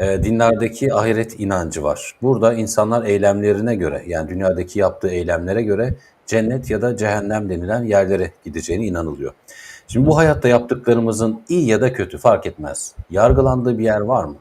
Eee, dinlerdeki ahiret inancı var. Burada insanlar eylemlerine göre, yani dünyadaki yaptığı eylemlere göre cennet ya da cehennem denilen yerlere gideceğine inanılıyor. Şimdi bu hayatta yaptıklarımızın iyi ya da kötü fark etmez. Yargılandığı bir yer var mı?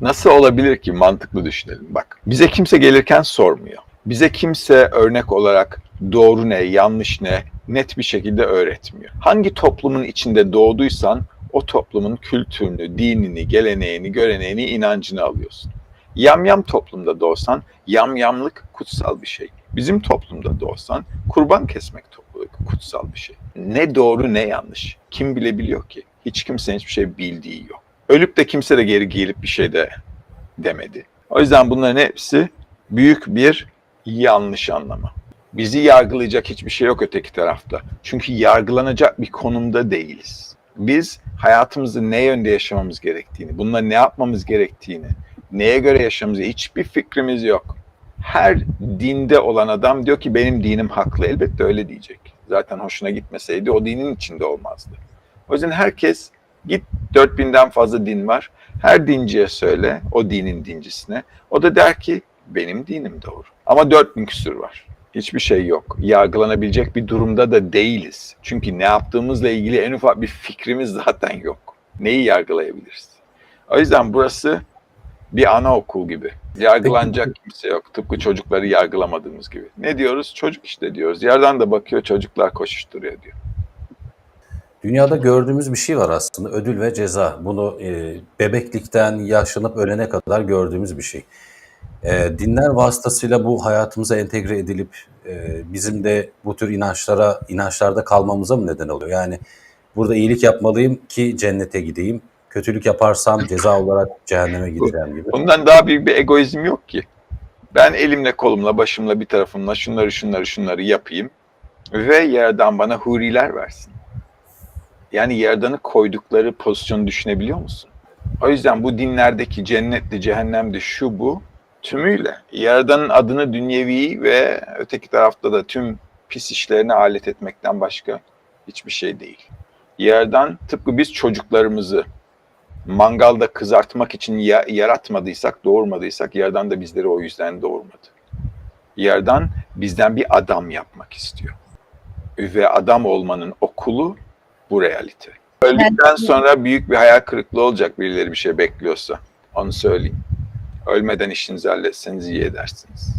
Nasıl olabilir ki mantıklı düşünelim. Bak bize kimse gelirken sormuyor. Bize kimse örnek olarak doğru ne, yanlış ne net bir şekilde öğretmiyor. Hangi toplumun içinde doğduysan o toplumun kültürünü, dinini, geleneğini, göreneğini, inancını alıyorsun. Yamyam toplumda doğsan yamyamlık kutsal bir şey. Bizim toplumda doğsan kurban kesmek kutsal bir şey. Ne doğru ne yanlış. Kim bilebiliyor ki? Hiç kimsenin hiçbir şey bildiği yok. Ölüp de kimse de geri gelip bir şey de demedi. O yüzden bunların hepsi büyük bir yanlış anlama. Bizi yargılayacak hiçbir şey yok öteki tarafta. Çünkü yargılanacak bir konumda değiliz. Biz hayatımızı ne yönde yaşamamız gerektiğini, bununla ne yapmamız gerektiğini, neye göre yaşamamızı hiçbir fikrimiz yok. Her dinde olan adam diyor ki benim dinim haklı. Elbette öyle diyecek. Zaten hoşuna gitmeseydi o dinin içinde olmazdı. O yüzden herkes git 4000'den fazla din var. Her dinciye söyle o dinin dincisine. O da der ki benim dinim doğru. Ama 4000 küsür var. Hiçbir şey yok. Yargılanabilecek bir durumda da değiliz. Çünkü ne yaptığımızla ilgili en ufak bir fikrimiz zaten yok. Neyi yargılayabiliriz? O yüzden burası bir anaokul gibi. Yargılanacak kimse yok. Tıpkı çocukları yargılamadığımız gibi. Ne diyoruz? Çocuk işte diyoruz. Yerden de bakıyor çocuklar koşuşturuyor diyor. Dünyada gördüğümüz bir şey var aslında ödül ve ceza. Bunu e, bebeklikten yaşlanıp ölene kadar gördüğümüz bir şey. E, dinler vasıtasıyla bu hayatımıza entegre edilip e, bizim de bu tür inançlara inançlarda kalmamıza mı neden oluyor? Yani burada iyilik yapmalıyım ki cennete gideyim. Kötülük yaparsam ceza olarak cehenneme gideceğim gibi. Bundan daha büyük bir egoizm yok ki. Ben elimle kolumla başımla bir tarafımla şunları şunları şunları yapayım ve yerden bana huriler versin. Yani yerdanı koydukları pozisyonu düşünebiliyor musun? O yüzden bu dinlerdeki cennetli, cehennemdi, şu bu tümüyle yerdanın adını dünyevi ve öteki tarafta da tüm pis işlerine alet etmekten başka hiçbir şey değil. Yerdan tıpkı biz çocuklarımızı mangalda kızartmak için ya- yaratmadıysak, doğurmadıysak yerden de bizleri o yüzden doğurmadı. Yerden bizden bir adam yapmak istiyor. Ve adam olmanın okulu bu realite. Öldükten sonra büyük bir hayal kırıklığı olacak birileri bir şey bekliyorsa. Onu söyleyeyim. Ölmeden işinizi halletseniz iyi edersiniz.